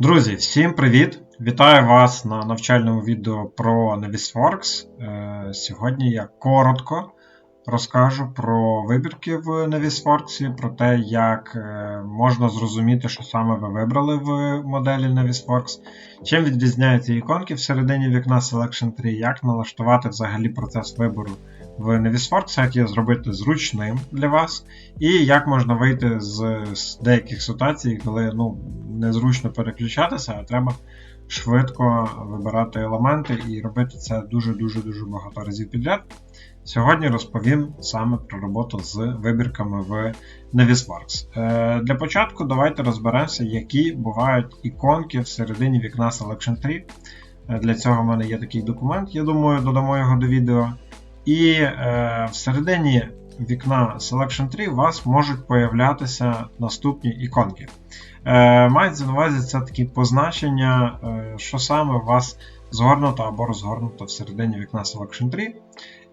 Друзі, всім привіт! Вітаю вас на навчальному відео про Navisworks. Е, Сьогодні я коротко розкажу про вибірки в Navisworks, про те, як е, можна зрозуміти, що саме ви вибрали в моделі Navisworks, чим відрізняються іконки всередині вікна Selection 3, як налаштувати взагалі процес вибору в Navisworks, як зробити зручним для вас, і як можна вийти з, з деяких ситуацій, коли ну, незручно переключатися, а треба швидко вибирати елементи і робити це дуже-дуже дуже багато разів підряд. Сьогодні розповім саме про роботу з вибірками в Navisworks. Е, Для початку давайте розберемося, які бувають іконки всередині вікна Selection 3. Е, Для цього в мене є такий документ, я думаю, додамо його до відео. І е, всередині вікна Selection 3 у вас можуть появлятися наступні іконки. Е, Мається на увазі це такі позначення, е, що саме у вас згорнуто або розгорнуто всередині вікна Selection 3.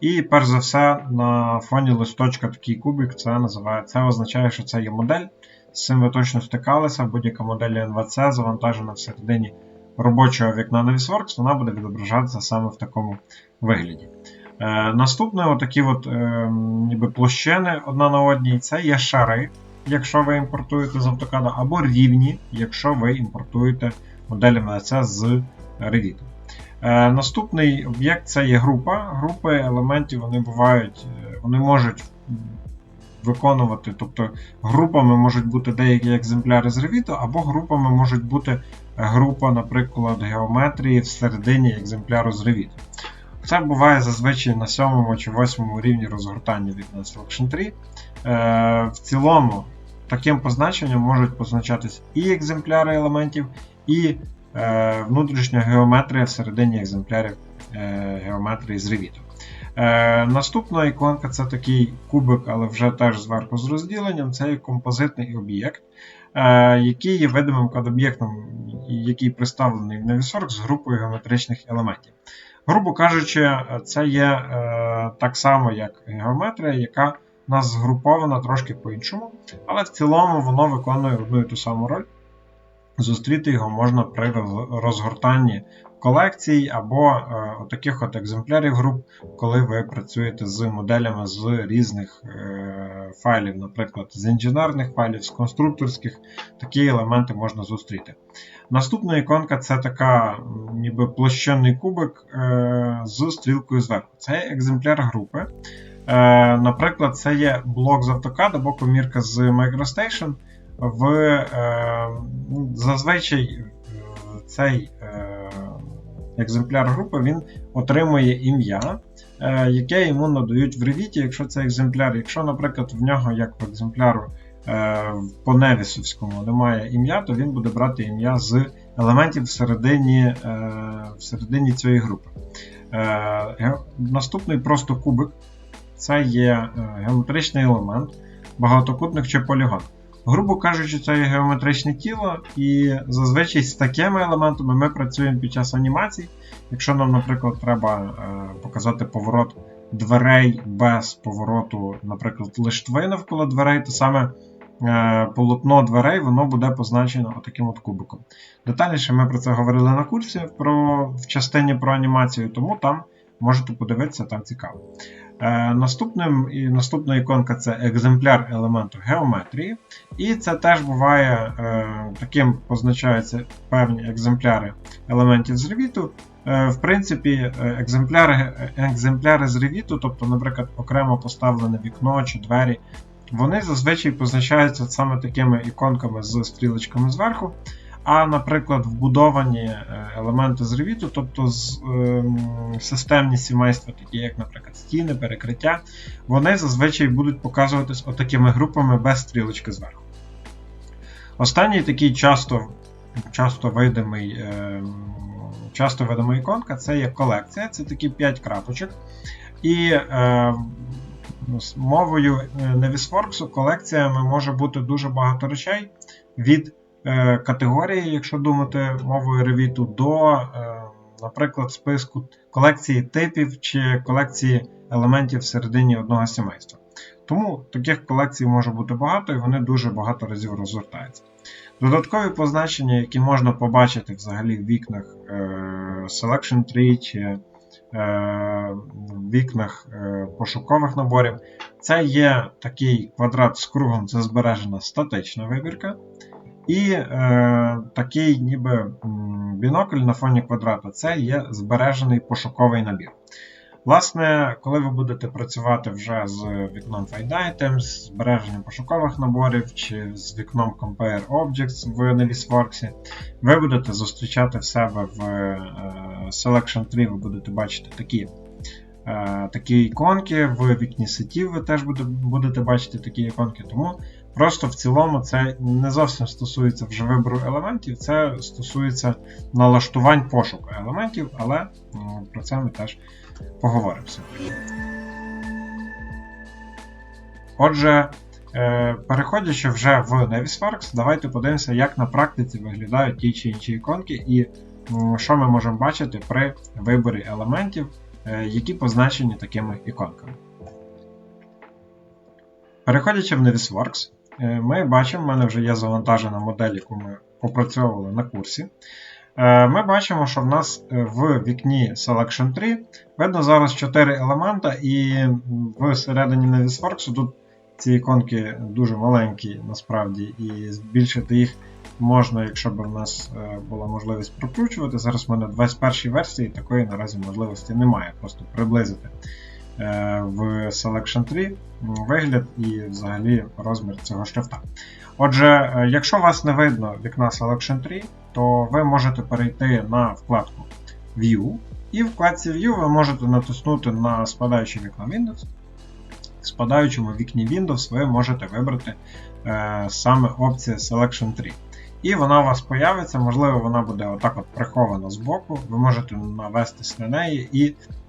І перш за все, на фоні листочка такий кубик, це називає, це означає, що це є модель. З цим ви точно стикалися. Будь-яка модель NVC завантажена всередині робочого вікна Navisworks, вона буде відображатися саме в такому вигляді. Е, Наступне, отакі от, е, ніби площини одна на одній, це є шари, якщо ви імпортуєте з автокада, або рівні, якщо ви імпортуєте моделі MLC з Revit. Е, Наступний об'єкт це є група. Групи елементів вони бувають, е, вони можуть виконувати, тобто групами можуть бути деякі екземпляри з Revit, або групами можуть бути група, наприклад, геометрії всередині екземпляру з Revit. Це буває зазвичай на 7 чи 8 рівні розгортання вікна Selection 3. Е, В цілому, таким позначенням можуть позначатись і екземпляри елементів, і е, внутрішня геометрія всередині екземплярів е, геометрії з. Е, Наступна іконка це такий кубик, але вже теж зверху з розділенням. Це є композитний об'єкт, який є видимим код-об'єктом, який представлений в Navisworks з групою геометричних елементів. Грубо кажучи, це є е, так само, як геометрія, яка у нас згрупована трошки по-іншому, але в цілому воно виконує одну і ту саму роль. Зустріти його можна при розгортанні колекцій або е, таких от екземплярів груп, коли ви працюєте з моделями з різних е, файлів, наприклад, з інженерних файлів, з конструкторських, такі елементи можна зустріти. Наступна іконка це така ніби площинний кубик е, з стрілкою зверху. Це екземпляр групи. Наприклад, це є блок з AutoCAD або комірка з MicroStation. В, Зазвичай цей екземпляр групи він отримує ім'я, е, яке йому надають в Revit, якщо це екземпляр. Якщо, наприклад, в нього, як в екземпляру е, по Невісовському немає ім'я, то він буде брати ім'я з елементів всередині, е, всередині цієї групи. Наступний просто кубик це є геометричний елемент багатокутних чи полігон. Грубо кажучи, це є геометричне тіло, і зазвичай з такими елементами ми працюємо під час анімацій. Якщо нам, наприклад, треба е, показати поворот дверей без повороту, наприклад, лиштви навколо дверей, то саме е, полотно дверей воно буде позначено таким от кубиком. Детальніше ми про це говорили на курсі про, в частині про анімацію, тому там можете подивитися, там цікаво. Е, наступним, і Наступна іконка це екземпляр елементу геометрії. І це теж буває е, таким позначаються певні екземпляри елементів з Revit. Е, в принципі, екземпляри екземпляри з Revit, тобто, наприклад, окремо поставлене вікно чи двері, вони зазвичай позначаються саме такими іконками з стрілочками зверху. А, наприклад, вбудовані елементи з Revit, тобто з, е, системні сімейства, такі як, наприклад, стіни, перекриття, вони зазвичай будуть показуватись отакими групами без стрілочки зверху. Останній такий часто часто видимий е, часто видима іконка це є колекція, це такі 5 крапочок. І е, мовою Navisworks колекціями може бути дуже багато речей від Е, категорії, якщо думати мовою Revit, до, е, наприклад, списку колекції типів чи колекції елементів всередині одного сімейства. Тому таких колекцій може бути багато і вони дуже багато разів розгортаються. Додаткові позначення, які можна побачити взагалі в вікнах е, Selection Tree чи е, вікнах е, пошукових наборів, це є такий квадрат з кругом, це збережена статична вибірка. І е, такий ніби бінокль на фоні квадрата це є збережений пошуковий набір. Власне, коли ви будете працювати вже з вікном Find Items, з збереженням пошукових наборів чи з вікном Compare Objects в Navisworks, ви будете зустрічати в себе в е, Selection Tree, ви будете бачити такі е, такі іконки, в вікні сетів ви теж будете бачити такі іконки. Тому просто в цілому це не зовсім стосується вже вибору елементів, це стосується налаштувань пошуку елементів, але про це ми теж поговоримо сьогодні. Отже, е, переходячи вже в Navisworks, давайте подивимося, як на практиці виглядають ті чи інші іконки, і що ми можемо бачити при виборі елементів, е, які позначені такими іконками. Переходячи в Navisworks, ми бачимо, в мене вже є завантажена модель, яку ми опрацьовували на курсі. Е, ми бачимо, що в нас е, в вікні Selection 3 видно зараз 4 елемента, і всередині Navisworks тут ці іконки дуже маленькі, насправді, і збільшити їх можна, якщо б у нас е, була можливість прокручувати. Зараз в мене в 21 версії такої наразі можливості немає. Просто приблизити в Selection 3 вигляд і взагалі розмір цього шрифта. Отже, якщо вас не видно вікна Selection 3, то ви можете перейти на вкладку View, і в вкладці View ви можете натиснути на спадаюче вікно Windows. В спадаючому вікні Windows ви можете вибрати е, саме опцію Selection 3. І вона у вас появиться, можливо, вона буде отак от прихована з боку. Ви можете навестись на неї і Е,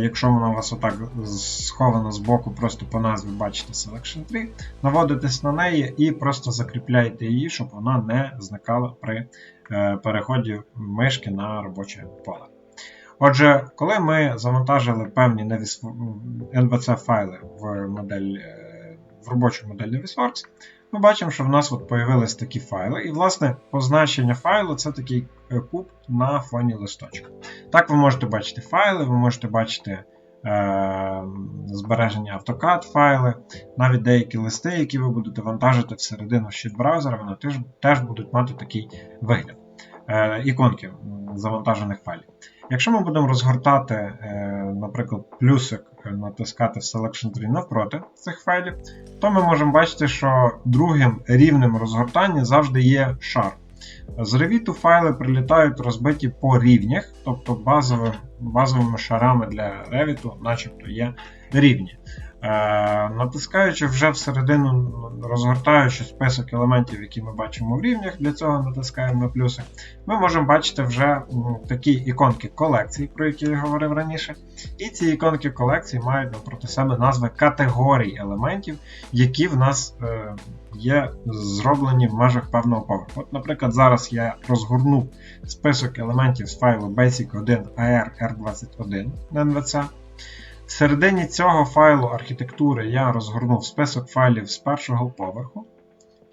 якщо вона у вас отак схована з боку, просто по назві бачите Selection 3, наводитесь на неї і просто закріпляєте її, щоб вона не зникала при е, переході мишки на робоче поле. Отже, коли ми завантажили певні NVC файли в модель, е, в робочу модель Navisworks, ми бачимо, що в нас от появились такі файли. І, власне, позначення файлу це такий е, куб на фоні листочка. Так, ви можете бачити файли, ви можете бачити е, збереження AutoCAD файли, навіть деякі листи, які ви будете вантажити всередину щит браузера, вони теж, теж будуть мати такий вигляд. Е, іконки завантажених файлів. Якщо ми будемо розгортати, е, наприклад, плюсик, е, натискати Selection 3 навпроти цих файлів, то ми можемо бачити, що другим рівнем розгортання завжди є шар. З Revit файли прилітають розбиті по рівнях, тобто базовими, базовими шарами для Revit начебто є рівні. Е, натискаючи вже всередину, розгортаючи список елементів, які ми бачимо в рівнях, для цього натискаємо на плюси, ми можемо бачити вже такі іконки колекцій, про які я говорив раніше. І ці іконки колекцій мають напроти себе назви категорій елементів, які в нас е, є зроблені в межах певного поверху. От, Наприклад, зараз я розгорнув список елементів з файлу Basic1 AR R21 на NVC. В середині цього файлу архітектури я розгорнув список файлів з першого поверху.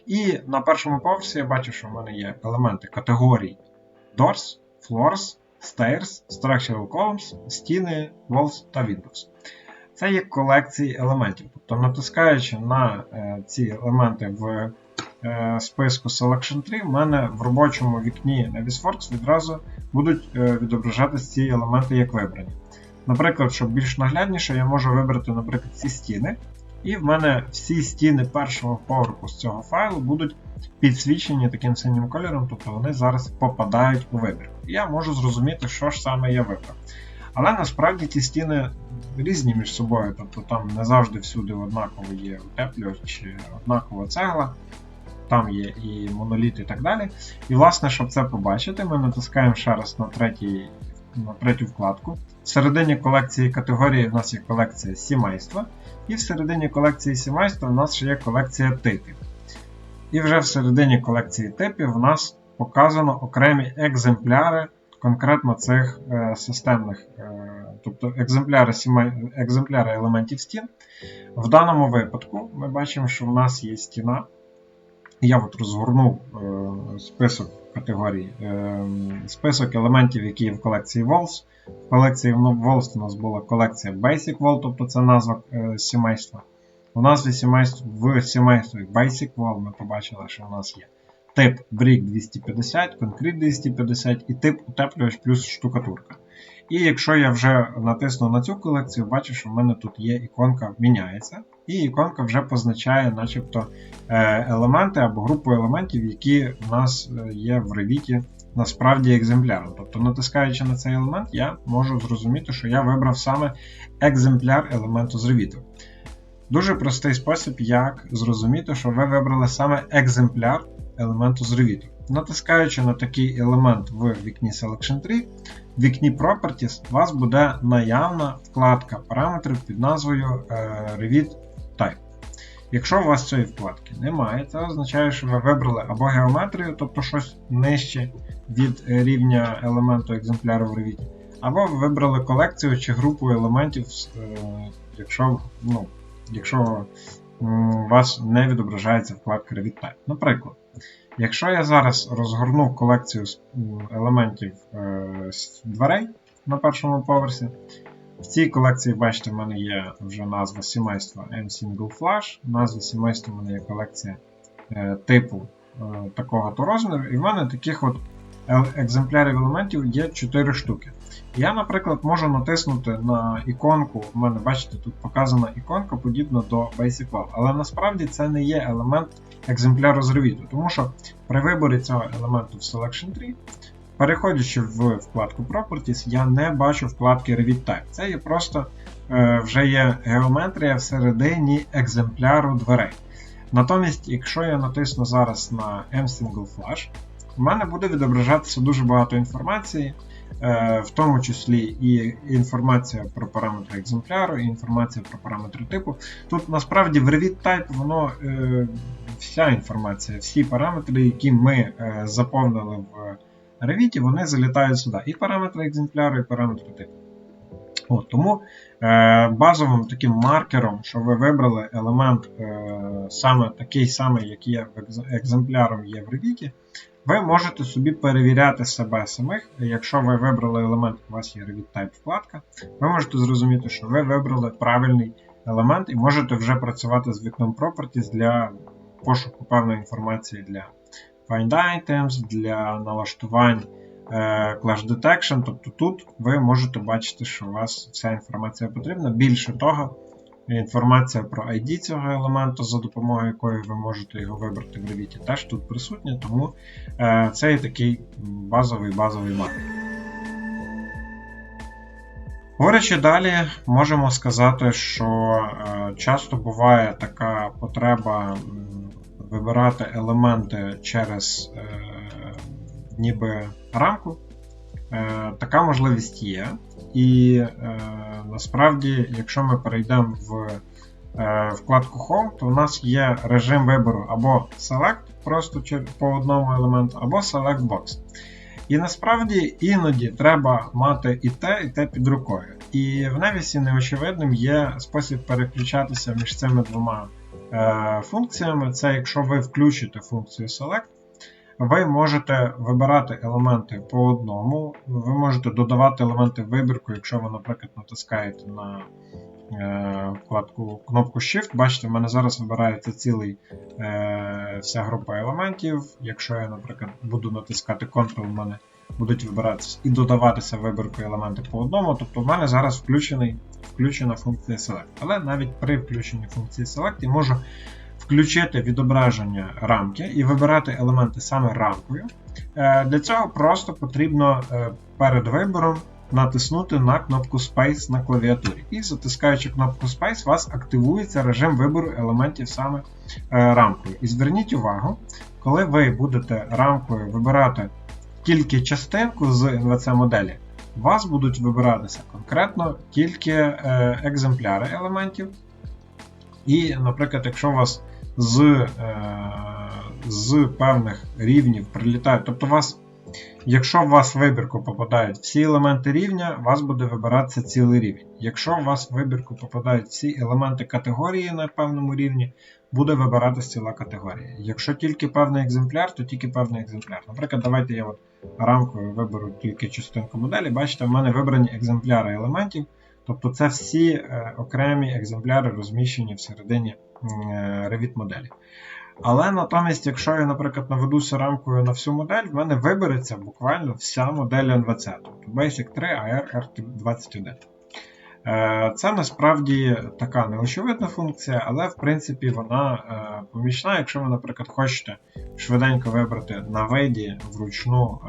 І на першому поверсі я бачу, що в мене є елементи категорій Doors, Floors, Stairs, Structural Columns, стіни, Walls та Windows. Це є колекції елементів. Тобто, натискаючи на е, ці елементи в списку Selection 3, в мене в робочому вікні Navisworks відразу будуть е, відображатися ці елементи як вибрані. Наприклад, щоб більш наглядніше, я можу вибрати, наприклад, ці стіни. І в мене всі стіни першого поверху з цього файлу будуть підсвічені таким синім кольором, тобто вони зараз попадають у вибір. Я можу зрозуміти, що ж саме я вибрав. Але насправді ті стіни різні між собою, тобто там не завжди всюди однаково є утеплювач чи однакова цегла, там є і моноліт і так далі. І, власне, щоб це побачити, ми натискаємо ще раз на третій на третю вкладку. В середині колекції категорії в нас є колекція сімейства, і в середині колекції сімейства в нас ще є колекція типів. І вже в середині колекції типів в нас показано окремі екземпляри конкретно цих е, системних е, тобто екземпляри, сімей, екземпляри елементів стін. В даному випадку ми бачимо, що в нас є стіна. Я от розгорнув е, список категорій, е, список елементів, які є в колекції Walls. В колекції Walls у нас була колекція Basic Wall, тобто це назва е, сімейства. У назві сімейств в сімействі Basic Wall ми побачили, що у нас є тип Brick 250, Concrete 250 і тип утеплювач плюс штукатурка. І якщо я вже натисну на цю колекцію, бачу, що в мене тут є іконка міняється, і іконка вже позначає начебто е, елементи або групу елементів, які в нас е, є в Revit насправді екземпляром. Тобто, натискаючи на цей елемент, я можу зрозуміти, що я вибрав саме екземпляр елементу з Revit. Дуже простий спосіб, як зрозуміти, що ви вибрали саме екземпляр елементу з Revit. Натискаючи на такий елемент в вікні Selection 3, в вікні Properties у вас буде наявна вкладка параметрів під назвою е, Revit Type. Якщо у вас цієї вкладки немає, це означає, що ви вибрали або геометрію, тобто щось нижче від рівня елементу екземпляру в Revit, або ви вибрали колекцію чи групу елементів, е, якщо ну, якщо у вас не відображається вкладка Revit Type. Наприклад, якщо я зараз розгорну колекцію елементів з дверей на першому поверсі, в цій колекції, бачите, в мене є вже назва сімейства M-Single Flash. назва сімейства в мене є колекція е, типу е, такого то розміру, і в мене таких от екземплярів елементів є 4 штуки. Я, наприклад, можу натиснути на іконку, у мене, бачите, тут показана іконка подібна до Basic Wall, але насправді це не є елемент екземпляру з Revit, тому що при виборі цього елементу в Selection 3, переходячи в вкладку Properties, я не бачу вкладки Revit Type. Це є просто е, вже є геометрія всередині екземпляру дверей. Натомість, якщо я натисну зараз на M-Single Flash, у мене буде відображатися дуже багато інформації. Е, в тому числі і інформація про параметри екземпляру, і інформація про параметри типу. Тут насправді в Revit Type воно е, вся інформація, всі параметри, які ми е, заповнили в Revit, вони залітають сюди. І параметри екземпляру, і параметри типу. От, Тому е, базовим таким маркером, що ви вибрали елемент е, саме такий самий, який є екземпляром є в Revit, ви можете собі перевіряти себе самих. Якщо ви вибрали елемент, у вас є Revit Type вкладка, ви можете зрозуміти, що ви вибрали правильний елемент і можете вже працювати з вікном Properties для пошуку певної інформації для Find Items, для налаштувань е, Clash Detection. Тобто тут ви можете бачити, що у вас вся інформація потрібна. Більше того, Інформація про ID цього елементу, за допомогою якої ви можете його вибрати в Revit, теж тут присутня, тому е, це є такий базовий базовий маркер. Говорячи далі, можемо сказати, що е, часто буває така потреба вибирати елементи через е, ніби рамку. Така можливість є. І е, насправді, якщо ми перейдемо в е, вкладку Home, то у нас є режим вибору або Select просто по одному елементу, або Select Box. І насправді іноді треба мати і те, і те під рукою. І в Невісі неочевидним є спосіб переключатися між цими двома е, функціями. Це якщо ви включите функцію Select, ви можете вибирати елементи по одному, ви можете додавати елементи вибірку, якщо ви, наприклад, натискаєте на е, вкладку кнопку Shift. Бачите, в мене зараз вибирається цілий е, вся група елементів. Якщо я, наприклад, буду натискати Ctrl, в мене будуть вибиратися і додаватися в вибірку елементи по одному. Тобто в мене зараз включений, включена функція Select. Але навіть при включенні функції Select я можу включити відображення рамки і вибирати елементи саме рамкою. Е, для цього просто потрібно е, перед вибором натиснути на кнопку Space на клавіатурі. І затискаючи кнопку Space, у вас активується режим вибору елементів саме е, рамкою. І зверніть увагу, коли ви будете рамкою вибирати тільки частинку з NVC моделі, у вас будуть вибиратися конкретно тільки екземпляри елементів. І, наприклад, якщо у вас з е, з певних рівнів прилітають. Тобто вас Якщо у вас в вибірку попадають всі елементи рівня, у вас буде вибиратися цілий рівень. Якщо у вас в вибірку попадають всі елементи категорії на певному рівні, буде вибиратися ціла категорія. Якщо тільки певний екземпляр, то тільки певний екземпляр. Наприклад, давайте я от рамкою виберу тільки частинку моделі. Бачите, в мене вибрані екземпляри елементів. Тобто це всі е, окремі екземпляри розміщені всередині е, Revit моделі. Але натомість, якщо я, наприклад, наведуся рамкою на всю модель, в мене вибереться буквально вся модель N20, тобто Basic 3 AR R21. Е, це насправді така неочевидна функція, але в принципі вона е, помічна, якщо ви, наприклад, хочете швиденько вибрати на виді вручну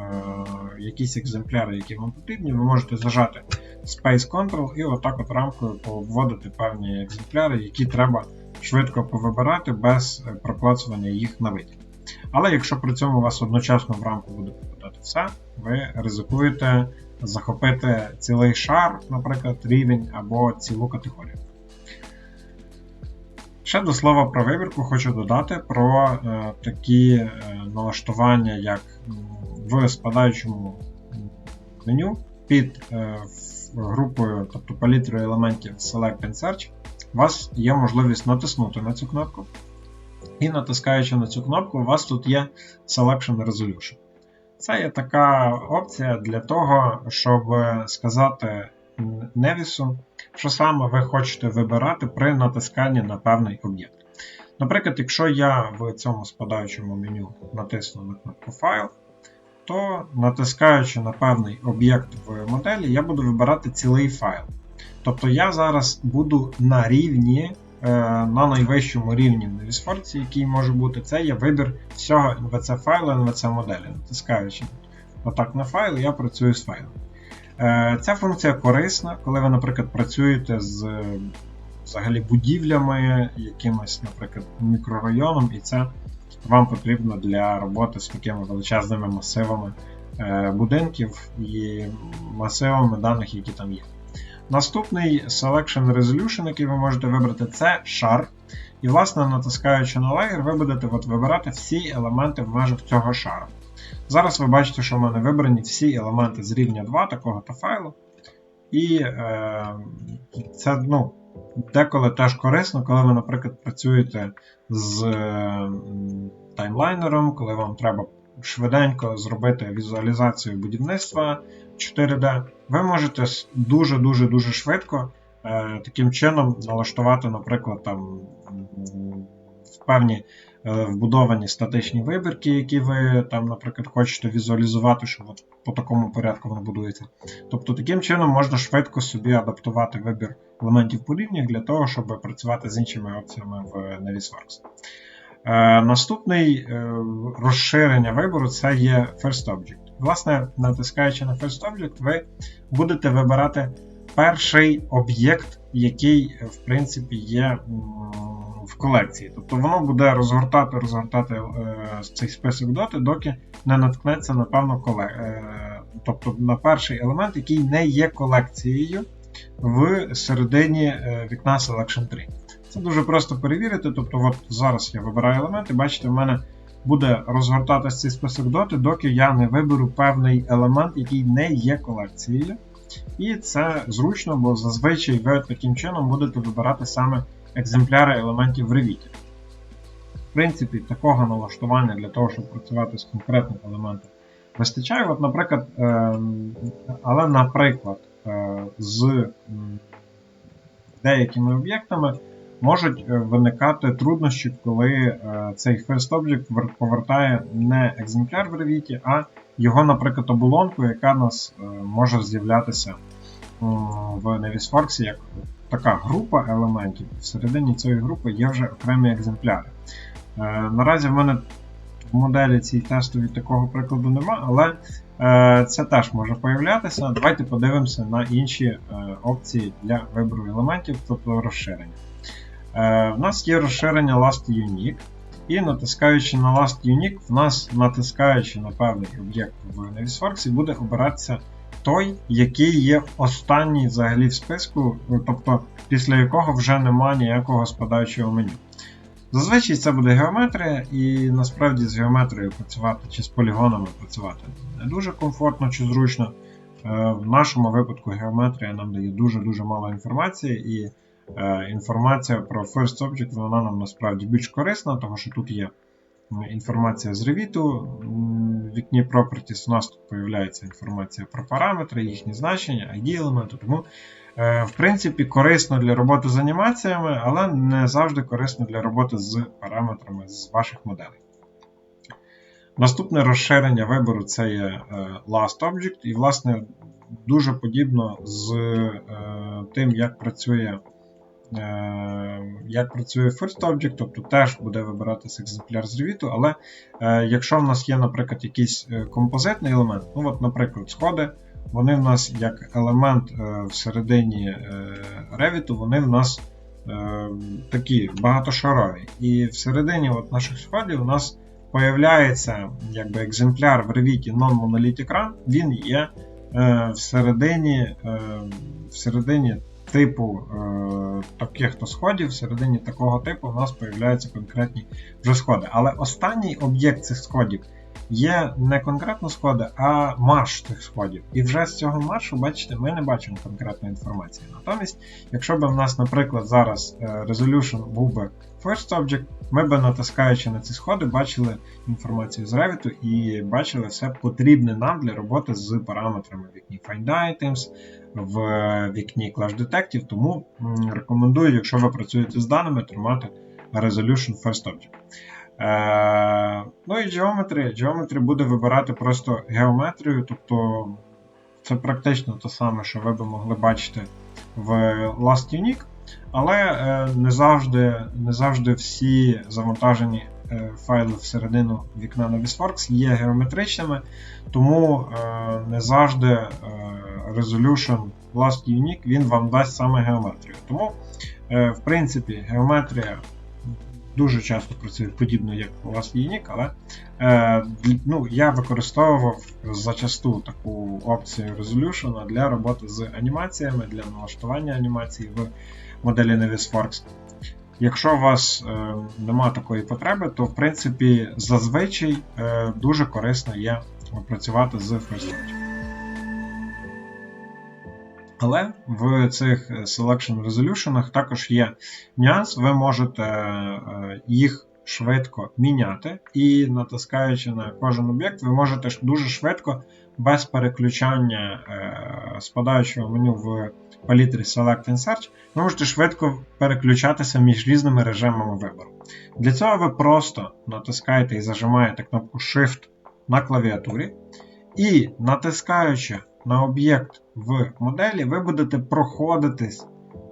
якісь екземпляри, які вам потрібні, ви можете зажати Space Control і отак от рамкою повводити певні екземпляри, які треба швидко повибирати без проклацування їх на виді. Але якщо при цьому у вас одночасно в рамку буде попадати все, ви ризикуєте захопити цілий шар, наприклад, рівень або цілу категорію. Ще до слова про вибірку хочу додати про е, такі е, налаштування, як в спадаючому меню під е, групою, тобто палітрою елементів Select and Search, у вас є можливість натиснути на цю кнопку. І натискаючи на цю кнопку, у вас тут є Selection Resolution. Це є така опція для того, щоб сказати Невісу, що саме ви хочете вибирати при натисканні на певний об'єкт. Наприклад, якщо я в цьому спадаючому меню натисну на кнопку Файл, то натискаючи на певний об'єкт в моделі, я буду вибирати цілий файл. Тобто я зараз буду на рівні Е, на найвищому рівні в NVSForce, який може бути, це є вибір всього NVC файлу NVC моделі. Натискаючи отак на файл, я працюю з файлом. Е, ця функція корисна, коли ви, наприклад, працюєте з взагалі будівлями, якимось, наприклад, мікрорайоном, і це вам потрібно для роботи з такими величезними масивами е, будинків і масивами даних, які там є. Наступний Selection Resolution, який ви можете вибрати, це шар. І, власне, натискаючи на Layer, ви будете от вибирати всі елементи в межах цього шару. Зараз ви бачите, що в мене вибрані всі елементи з рівня 2 такого-то файлу. І е, це ну, деколи теж корисно, коли ви, наприклад, працюєте з е, таймлайнером, коли вам треба швиденько зробити візуалізацію будівництва 4D, ви можете дуже-дуже дуже швидко е, таким чином налаштувати, наприклад, там певні вбудовані статичні вибірки, які ви там, наприклад, хочете візуалізувати, що от по такому порядку воно будується. Тобто таким чином можна швидко собі адаптувати вибір елементів по рівнях для того, щоб працювати з іншими опціями в Navisworks. Е, Наступний е, розширення вибору це є First Object. Власне, натискаючи на First Object, ви будете вибирати перший об'єкт, який, в принципі, є в колекції. Тобто воно буде розгортати розгортати е, цей список доти, доки не наткнеться напевно, коле... е, тобто на перший елемент, який не є колекцією в середині е, вікна Selection 3. Це дуже просто перевірити. Тобто, от зараз я вибираю елементи, бачите, в мене буде розгортатися цей список доти, доки я не виберу певний елемент, який не є колекцією. І це зручно, бо зазвичай ви таким чином будете вибирати саме екземпляри елементів в Revit. В принципі, такого налаштування для того, щоб працювати з конкретним елементом, вистачає. От, наприклад, ем, Але, наприклад, е, з деякими об'єктами можуть е, виникати труднощі, коли е, цей First Object повертає не екземпляр в Revit, а його, наприклад, оболонку, яка нас е, може з'являтися в Navisworks як така група елементів. Всередині цієї групи є вже окремі екземпляри. Наразі в мене в моделі цій тестовій такого прикладу нема, але це теж може появлятися. Давайте подивимося на інші опції для вибору елементів, тобто розширення. Е, в нас є розширення Last Unique. І натискаючи на Last Unique, в нас, натискаючи на певний об'єкт в Navisworks, буде обиратися той, який є останній взагалі в списку, тобто після якого вже немає ніякого спадаючого меню. Зазвичай це буде геометрія, і насправді з геометрією працювати чи з полігонами працювати не дуже комфортно чи зручно. Е, В нашому випадку геометрія нам дає дуже-дуже мало інформації, і е, інформація про First Object вона нам насправді більш корисна, тому що тут є м, інформація з м, в вікні Properties у нас тут з'являється інформація про параметри, їхні значення, ID елементи. Тому, е, в принципі, корисно для роботи з анімаціями, але не завжди корисно для роботи з параметрами з ваших моделей. Наступне розширення вибору це є е, Last Object, і, власне, дуже подібно з е, тим, як працює, е, як працює First Object, тобто теж буде вибиратися екземпляр з Revit, але е, якщо в нас є, наприклад, якийсь е, композитний елемент, ну, от, наприклад, сходи, вони в нас як елемент е, всередині е, Revit, вони в нас е, такі багатошарові. І всередині от наших сходів у нас появляється якби, екземпляр в Revit Non-Monolithic Run, він є е, всередині, е, всередині типу е, таких сходів, всередині такого типу у нас появляються конкретні вже сходи. Але останній об'єкт цих сходів є не конкретно сходи, а марш цих сходів. І вже з цього маршу, бачите, ми не бачимо конкретної інформації. Натомість, якщо б у нас, наприклад, зараз е, resolution був би First Object, ми б натискаючи на ці сходи, бачили інформацію з Revit і бачили все потрібне нам для роботи з параметрами в вікні Find Items, в вікні Clash Detective. Тому рекомендую, якщо ви працюєте з даними, тримати Resolution First Object. Е, ну і Geometry. Geometry буде вибирати просто геометрію, тобто це практично те саме, що ви би могли бачити в Last Unique. Але е, не завжди не завжди всі завантажені е, файли всередину вікна на Navisworks є геометричними, тому е, не завжди Resolution Last Unique він вам дасть саме геометрію. Тому, в принципі, геометрія дуже часто працює подібно, як Last Unique, але ну, я використовував зачасту таку опцію Resolution для роботи з анімаціями, для налаштування анімацій в моделі Navisworks. Якщо у вас е, нема такої потреби, то в принципі зазвичай е, дуже корисно є працювати з Object. Але в цих Selection Resolution також є нюанс, ви можете е, їх швидко міняти, і натискаючи на кожен об'єкт, ви можете дуже швидко, без переключання е, спадаючого меню в палітрі Select and Search, ви можете швидко переключатися між різними режимами вибору. Для цього ви просто натискаєте і зажимаєте кнопку Shift на клавіатурі, і натискаючи на об'єкт в моделі, ви будете проходитись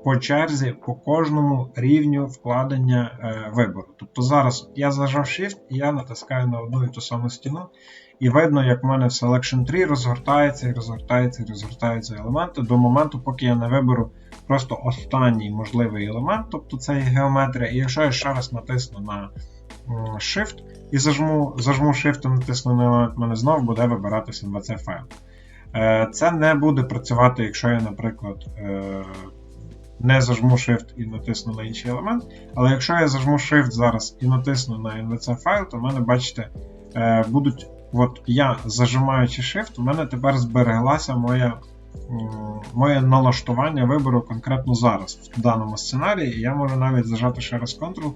по черзі по кожному рівню вкладення е, вибору. Тобто зараз я зажав Shift і я натискаю на одну і ту саму стіну, і видно, як в мене в Selection 3 розгортається і розгортається і розгортаються елементи до моменту, поки я не виберу просто останній можливий елемент, тобто це є геометрія. І якщо я ще раз натисну на Shift і зажму зажму Shift і натисну на елемент, мене знову буде вибиратися 20 файл. Це не буде працювати, якщо я, наприклад, не зажму Shift і натисну на інший елемент. Але якщо я зажму Shift зараз і натисну на NVC файл, то в мене, бачите, будуть. От я зажимаючи Shift, у мене тепер збереглася моя, моє налаштування вибору конкретно зараз в даному сценарії. Я можу навіть зажати ще раз Ctrl.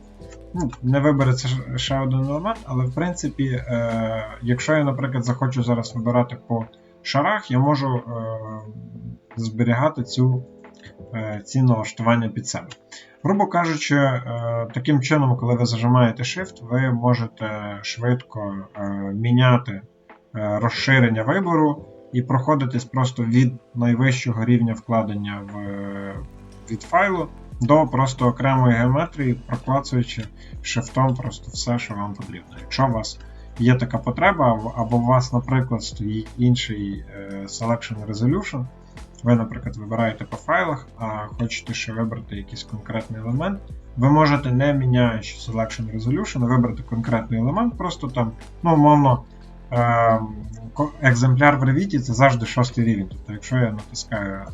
Ну, Не вибереться ще один елемент, але в принципі, е, якщо я, наприклад, захочу зараз вибирати по шарах, я можу е, зберігати цю, е, ці налаштування під себе. Грубо кажучи, е, таким чином, коли ви зажимаєте Shift, ви можете швидко е, міняти розширення вибору і проходитись просто від найвищого рівня вкладення в, від файлу до просто окремої геометрії, проклацуючи шифтом просто все, що вам потрібно. Якщо у вас є така потреба, або у вас, наприклад, стоїть інший Selection Resolution, ви, наприклад, вибираєте по файлах, а хочете ще вибрати якийсь конкретний елемент, ви можете, не міняючи Selection Resolution, вибрати конкретний елемент, просто там, ну, умовно, екземпляр в Revit це завжди шостий рівень. Тобто, якщо я натискаю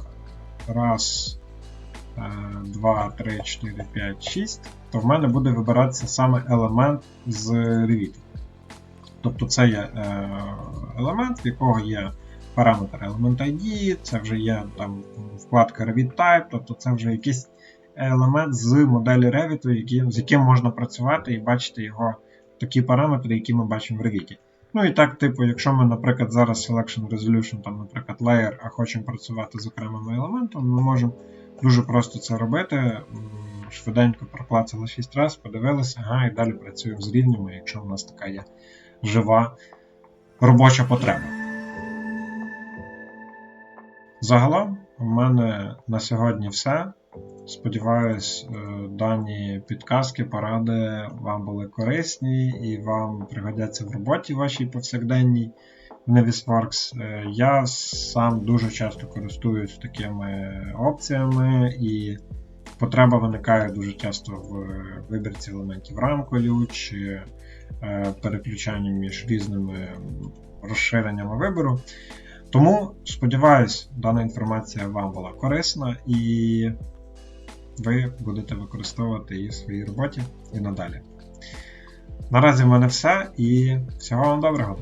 раз, 2, 3, 4, 5, 6, то в мене буде вибиратися саме елемент з Revit. Тобто це є е, елемент, в якого є параметр Element ID, це вже є там вкладка Revit Type, тобто це вже якийсь елемент з моделі Revit, з яким можна працювати і бачити його такі параметри, які ми бачимо в Revit. Ну і так, типу, якщо ми, наприклад, зараз Selection Resolution, там, наприклад, Layer, а хочемо працювати з окремими елементами, ми можемо дуже просто це робити. Швиденько проклацали 6 разів, подивилися, ага, і далі працюємо з рівнями, якщо в нас така є жива робоча потреба. Загалом, у мене на сьогодні все. Сподіваюсь, е, дані підказки, поради вам були корисні і вам пригодяться в роботі вашій повсякденній в Navisworks. Е, Я сам дуже часто користуюсь такими опціями, і потреба виникає дуже часто в вибірці елементів рамкою чи е, переключанні між різними розширеннями вибору. Тому, сподіваюсь, дана інформація вам була корисна і ви будете використовувати її в своїй роботі і надалі. Наразі в мене все і всього вам доброго!